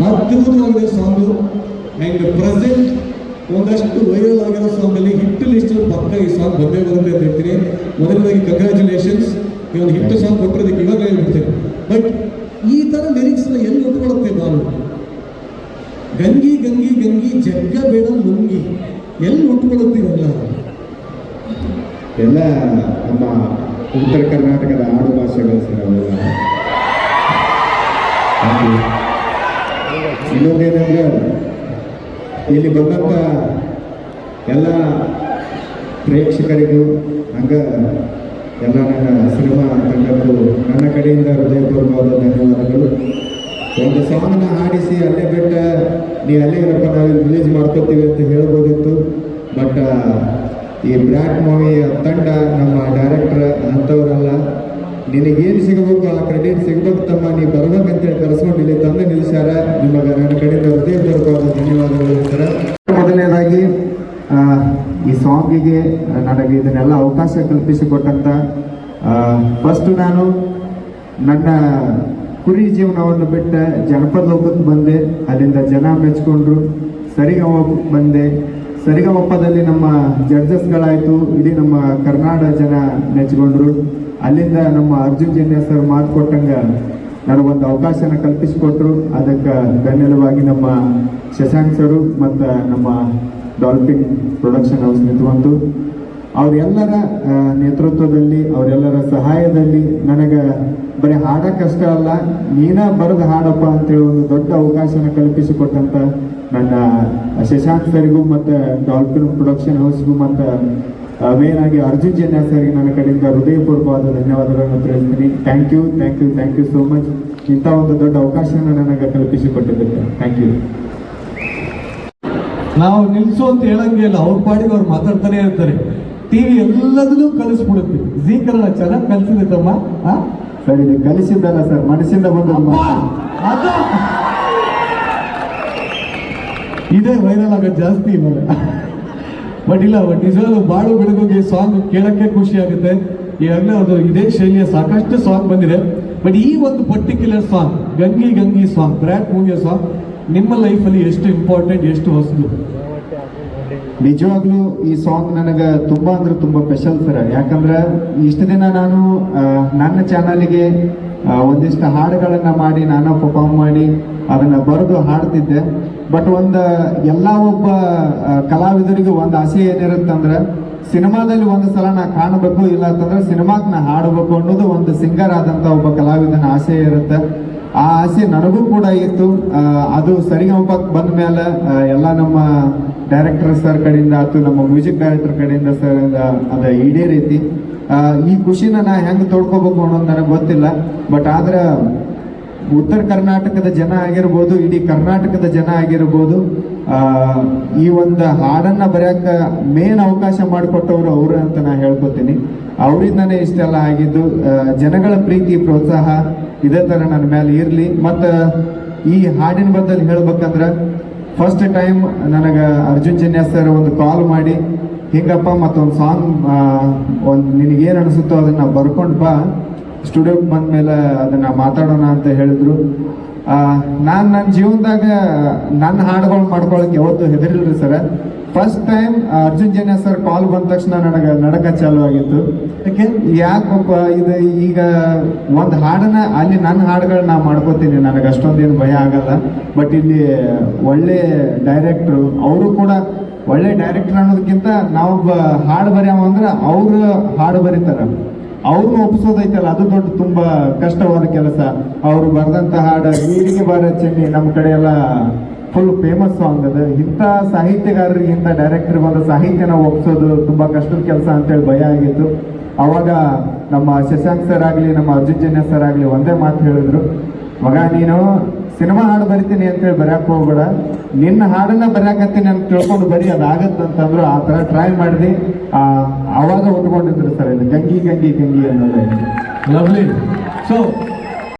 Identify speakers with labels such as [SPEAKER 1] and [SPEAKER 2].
[SPEAKER 1] ಅದ್ಭುತವಾಗಿದೆ song and present ಒಂದಷ್ಟು viral ಆಗಿರೋ ಸಾಂಗಲ್ಲಿ ಹಿಟ್ ಲಿಸ್ಟ್ ಪಕ್ಕ ಈ ಸಾಂಗ್ ಬಂದೇ ಬರುತ್ತೆ ಅಂತ ಹೇಳ್ತೀನಿ. ಮೊದಲನೇದಾಗಿ ಕಂಗ್ರ್ಯಾಚುಲೇಷನ್ಸ್ ಈ ಒಂದು ಹಿಟ್ ಸಾಂಗ್ ಕೊಟ್ಟಿರೋದಕ್ಕೆ ಇವಾಗಲೇ ಹೇಳ್ತೀನಿ ಬಟ್ ಈ ಥರ ಲಿರಿಕ್ಸ್ನ ಎಲ್ಲಿ ಒಪ್ಕೊಳುತ್ತೆ ನಾನು ಗಂಗಿ ಗಂಗಿ ಗಂಗಿ, ಜಗ್ಗ ಬೇಡ ಲುಂಗಿ ಎಲ್ಲಿ ಉಟ್ಕೊಳುತ್ತೀರಲ್ಲ
[SPEAKER 2] ಎಲ್ಲ ನಮ್ಮ ಉತ್ತರ ಕರ್ನಾಟಕದ ಆಡು ಭಾಷೆಗಳು ಇಲ್ಲಿ ಬಂದಂಥ ಎಲ್ಲ ಪ್ರೇಕ್ಷಕರಿಗೂ, ಹಂಗ ಎಲ್ಲ ನನ್ನ ಸಿನಿಮಾ ತಂಡಕ್ಕೂ, ನನ್ನ ಕಡೆಯಿಂದ ಹೃದಯಪೂರ್ವವಾದ ಧನ್ಯವಾದಗಳು. ಒಂದು ಸಾಂಗ್ನ ಹಾಡಿಸಿ, ಅಲ್ಲೇ ಬಿಟ್ಟ ನೀ ಅಲ್ಲೇ ಇರಪ್ಪ, ನಾವು ರಿಲೀಸ್ ಮಾಡ್ಕೋತೀವಿ ಅಂತ ಹೇಳ್ಬೋದಿತ್ತು. ಬಟ್ ಈ ಬ್ರ್ಯಾಕ್ ಮೂವಿಯ ತಂಡ ನಮ್ಮ ನಿನಗೇನು ಸಿಗಬೇಕು, ಆ ಕ್ರೆಡಿಟ್ ಸಿಗಬೇಕು ತಮ್ಮ, ನೀ ಬರ್ಬೇಕಂತೇಳಿ ಕರೆಸ್ಕೊಂಡು ಇಲ್ಲಿ ತಂದು ನಿಲ್ಲಿಸ್ಯಾರ. ನಿಮಗೆ ನನ್ನ ಕಡೆಯಿಂದ ಧನ್ಯವಾದಗಳು ಸರ್ ಮೊದಲನೇದಾಗಿ ಈ ಸಾಂಗಿಗೆ ನನಗೆ ಇದನ್ನೆಲ್ಲ ಅವಕಾಶ ಕಲ್ಪಿಸಿಕೊಟ್ಟಂತ ಫಸ್ಟ್ ನಾನು ನನ್ನ ಕುರಿ ಜೀವನವನ್ನು ಬಿಟ್ಟ ಜನಪದ ಲೋಕಕ್ಕೆ ಬಂದೆ. ಅಲ್ಲಿಂದ ಜನ ಮೆಚ್ಕೊಂಡ್ರು, ಸರಿಗಮಪಕ್ಕೆ ಬಂದೆ. ಸರಿಗಮಪ್ಪದಲ್ಲಿ ನಮ್ಮ ಜಡ್ಜಸ್ಗಳಾಯಿತು. ಇಡೀ ನಮ್ಮ ಕರ್ನಾಟಕ ಜನ ನೆಚ್ಚಿಕೊಂಡ್ರು ಅಲ್ಲಿಂದ ನಮ್ಮ ಅರ್ಜುನ್ ಜನ್ಯ ಸರ್ ಮಾತು ಕೊಟ್ಟಂಗ ನನಗೊಂದು ಅವಕಾಶನ ಕಲ್ಪಿಸಿಕೊಟ್ರು. ಅದಕ್ಕೆ ಬೆನ್ನೆಲುವಾಗಿ ನಮ್ಮ ಶಶಾಂಕ್ ಸರು ಮತ್ತು ನಮ್ಮ ಡಾಲ್ಫಿನ್ ಪ್ರೊಡಕ್ಷನ್ ಹೌಸ್ ನಿಂತ್ಕೊಂತು. ಅವರೆಲ್ಲರ ನೇತೃತ್ವದಲ್ಲಿ, ಅವರೆಲ್ಲರ ಸಹಾಯದಲ್ಲಿ ನನಗೆ ಬರೀ ಹಾಡಕ್ಕಷ್ಟ ಅಲ್ಲ, ನೀನ ಬರೆದು ಹಾಡಪ್ಪ ಅಂತೇಳಿ ಒಂದು ದೊಡ್ಡ ಅವಕಾಶನ ಕಲ್ಪಿಸಿಕೊಟ್ಟಂತ ನನ್ನ ಶಶಾಂಕ್ ಸರಿಗೂ ಮತ್ತು ಡಾಲ್ಫಿನ್ ಪ್ರೊಡಕ್ಷನ್ ಹೌಸ್ಗೂ ಮತ್ತು ಮೇನ್ ಆಗಿ ಅರ್ಜುನ್ ಜನ್ಯ ಸರ್ಗೆ ನನ್ನ ಕಡೆಯಿಂದ ಹೃದಯಪೂರ್ವಕವಾದ ಧನ್ಯವಾದಗಳನ್ನು ತಿಳಿಸ್ತೀನಿ. Thank you thank you thank you so much ಇಂಥ ಒಂದು ದೊಡ್ಡ ಅವಕಾಶನ ನನಗೆ ಕಲ್ಪಿಸಿಕೊಟ್ಟಿದ್ದೆ ಥ್ಯಾಂಕ್ ಯು
[SPEAKER 1] ನಾವು ನಿಲ್ಸು ಅಂತ ಹೇಳಂಗಿಲ್ಲ ಅವ್ರ ಪಾಡಿಗೆ ಅವ್ರು ಮಾತಾಡ್ತಾನೆ ಇರ್ತಾರೆ. ಟಿವಿ ಎಲ್ಲದನ್ನೂ ಕಲಿಸ್ಬಿಡುತ್ತೆ. ಜೀ ಕನ್ನಡ ಚೆನ್ನಾಗಿ ಕಲಿಸಿದೆ ತಮ್ಮ.
[SPEAKER 2] ಸರಿ ಇದು ಕಲಿಸಿದ್ದಲ್ಲ ಸರ್ ಮನಸ್ಸಿಂದ ಬಂದ
[SPEAKER 1] ಇದೇ ವೈರಲ್ ಆಗ ಜಾಸ್ತಿ ಇವಾಗ. ಬಟ್ ಇಲ್ಲ ಬಟ್ ನಿಜವಾಗ್ಲೂ ಬಾಳು ಬೆಳಗುಗೆ ಸಾಂಗ್ ಕೇಳಕ್ಕೆ ಖುಷಿ ಆಗುತ್ತೆ. ಈಗಾಗಲೇ ಅದು ಇದೇ ಶೈಲಿಯ ಸಾಕಷ್ಟು ಸಾಂಗ್ ಬಂದಿದೆ. ಬಟ್ ಈ ಒಂದು particular song Gangi Gangi song Brat ಮೂವಿಯ song ನಿಮ್ಮ ಲೈಫಲ್ಲಿ ಎಷ್ಟು ಇಂಪಾರ್ಟೆಂಟ್ ಎಷ್ಟು ಹೊಸದು?
[SPEAKER 2] ನಿಜವಾಗ್ಲೂ ಈ ಸಾಂಗ್ ನನಗೆ ತುಂಬ ಅಂದ್ರೆ ತುಂಬ ಸ್ಪೆಷಲ್ ಸರ್ ಯಾಕಂದ್ರೆ ಇಷ್ಟು ದಿನ ನಾನು ನನ್ನ ಚಾನಲ್ಗೆ ಒಂದಿಷ್ಟು ಹಾಡುಗಳನ್ನು ಮಾಡಿ, ನಾನು ಪರ್ಫಾರ್ಮ್ ಮಾಡಿ, ಅದನ್ನು ಬರೆದು ಹಾಡ್ತಿದ್ದೆ. ಬಟ್ ಒಂದು ಎಲ್ಲ ಒಬ್ಬ ಕಲಾವಿದರಿಗೂ ಒಂದು ಆಸೆ ಏನಿರುತ್ತಂದ್ರೆ, ಸಿನಿಮಾದಲ್ಲಿ ಒಂದು ಸಲ ನಾ ಕಾಣಬೇಕು ಇಲ್ಲ ಅಂತಂದ್ರೆ ಸಿನಿಮಾಕ್ ನಾ ಹಾಡಬೇಕು ಅನ್ನೋದು ಒಂದು ಸಿಂಗರ್ ಆದಂತ ಒಬ್ಬ ಕಲಾವಿದನ ಆಸೆ ಇರುತ್ತೆ. ಆ ಆಸೆ ನನಗೂ ಕೂಡ ಇತ್ತು. ಅದು ಸರಿಗಮಪಕ್ ಬಂದ ಮೇಲೆ ಎಲ್ಲ ನಮ್ಮ ಡೈರೆಕ್ಟರ್ ಸರ್ ಕಡೆಯಿಂದ ಆಯ್ತು, ನಮ್ಮ ಮ್ಯೂಸಿಕ್ ಡೈರೆಕ್ಟರ್ ಕಡೆಯಿಂದ ಸರ್ ಅದ ಈಡೇರೈತಿ. ರೀತಿ ಈ ಖುಷಿನ ನಾ ಹೆಂಗೆ ತೊಡ್ಕೋಬೇಕು ಅನ್ನೋದು ನನಗೆ ಗೊತ್ತಿಲ್ಲ. ಬಟ್ ಆದ್ರೆ ಉತ್ತರ ಕರ್ನಾಟಕದ ಜನ ಆಗಿರ್ಬೋದು, ಇಡೀ ಕರ್ನಾಟಕದ ಜನ ಆಗಿರ್ಬೋದು ಈ ಒಂದು ಹಾಡನ್ನ ಬರೆಯಕ ಮೇನ್ ಅವಕಾಶ ಮಾಡಿಕೊಟ್ಟವರು ಅವರು ಅಂತ ನಾ ಹೇಳ್ಕೊತೀನಿ. ಅವರಿಂದನೇ ಇಷ್ಟೆಲ್ಲ ಆಗಿದ್ದು ಜನಗಳ ಪ್ರೀತಿ, ಪ್ರೋತ್ಸಾಹ ಇದೇ ತರ ನನ್ನ ಮೇಲೆ ಇರಲಿ. ಮತ್ತು ಈ ಹಾಡಿನ ಬದ್ದಲ್ಲಿ ಹೇಳ್ಬೇಕಂದ್ರೆ ಫಸ್ಟ್ ಟೈಮ್ ನನಗೆ ಅರ್ಜುನ್ ಜನ್ಯ ಸರ್ ಒಂದು ಕಾಲ್ ಮಾಡಿ, ಹಿಂಗಪ್ಪ, ಮತ್ತೊಂದು ಸಾಂಗ್ ಒಂದು ನಿನಗೇನು ಅನಿಸುತ್ತೋ ಅದನ್ನ ಬರ್ಕೊಂಡು ಬಾ. ಸ್ಟುಡಿಯೋಗೆ ಬಂದ್ಮೇಲೆ ಅದನ್ನ ಮಾತಾಡೋಣ ಅಂತ ಹೇಳಿದ್ರು. ನಾನು ನನ್ನ ಜೀವನದಾಗ ನನ್ನ ಹಾಡುಗಳು ಮಾಡ್ಕೊಳಕ್ಕೆ ಯಾವತ್ತೂ ಹೆದರಿಲ್ರಿ sir first time Arjun Janya sir call ಬಂದ ತಕ್ಷಣ ನನಗೆ ನಡಕ ಚಾಲು ಆಗಿತ್ತು. ಯಾಕೆ? ಯಾಕಪ್ಪ ಇದು ಈಗ ಒಂದು ಹಾಡನ್ನ ಅಲ್ಲಿ ನನ್ನ ಹಾಡುಗಳನ್ನ ನಾ ಮಾಡ್ಕೋತೀನಿ. ನನಗೆ ಅಷ್ಟೊಂದೇನು ಭಯ ಆಗಲ್ಲ. ಬಟ್ ಇಲ್ಲಿ ಒಳ್ಳೆ ಡೈರೆಕ್ಟ್ರು ಅವರು ಕೂಡ ಒಳ್ಳೆ ಡೈರೆಕ್ಟರ್ ಅನ್ನೋದಕ್ಕಿಂತ ನಾವು ಹಾಡು ಬರೆಯವ ಅಂದ್ರೆ ಅವರು ಹಾಡು ಬರೀತಾರೆ. ಅವ್ರನ್ನ ಒಪ್ಪಿಸೋದೈತಲ್ಲ ಅದು ದೊಡ್ಡ ತುಂಬಾ ಕಷ್ಟವಾದ ಕೆಲಸ. ಅವರು ಬರೆದಂತ ಹಾಡು ನೀರಿಗೆ ಬಾರ ಚೆನ್ನಿ ನಮ್ಮ ಕಡೆ ಎಲ್ಲ ಫುಲ್ ಫೇಮಸ್ ಸಾಂಗ್ ಅದು. ಇಂಥ ಸಾಹಿತ್ಯಗಾರರಿಗೆ ಇಂಥ ಡೈರೆಕ್ಟರ್ ಬಂದ ಸಾಹಿತ್ಯನ ಒಪ್ಸೋದು ತುಂಬಾ ಕಷ್ಟದ ಕೆಲಸ ಅಂತೇಳಿ ಭಯ ಆಗಿತ್ತು. ಅವಾಗ ನಮ್ಮ ಶಶಾಂಕ್ ಸರ್ ಆಗಲಿ, ನಮ್ಮ ಅರ್ಜುನ್ ಜನ್ಯ ಸರ್ ಆಗಲಿ ಒಂದೇ ಮಾತು ಹೇಳಿದ್ರು. ಮಗ, ನೀನು ಸಿನಿಮಾ ಹಾಡು ಬರಿತೀನಿ ಅಂತೇಳಿ ಬರೆಯಕ್ಕೆ ಹೋಗ್ಬೇಡ. ನಿನ್ನ ಹಾಡನ್ನ ಬರೆಯಕತ್ತೀನಿ ಅಂತ ತಿಳ್ಕೊಂಡು ಬರೀ ಅದಾಗತ್ತಂತಂದ್ರು ಆ ಥರ ಟ್ರೈ ಮಾಡಿದೆ ಅವಾಗ ಉಟ್ಕೊಂಡಿದ್ರು ಸರ್ ಇದು. ಗಂಗಿ ಗಂಗಿ ಗಂಗಿ ಅನ್ನೋದು.
[SPEAKER 1] Lovely so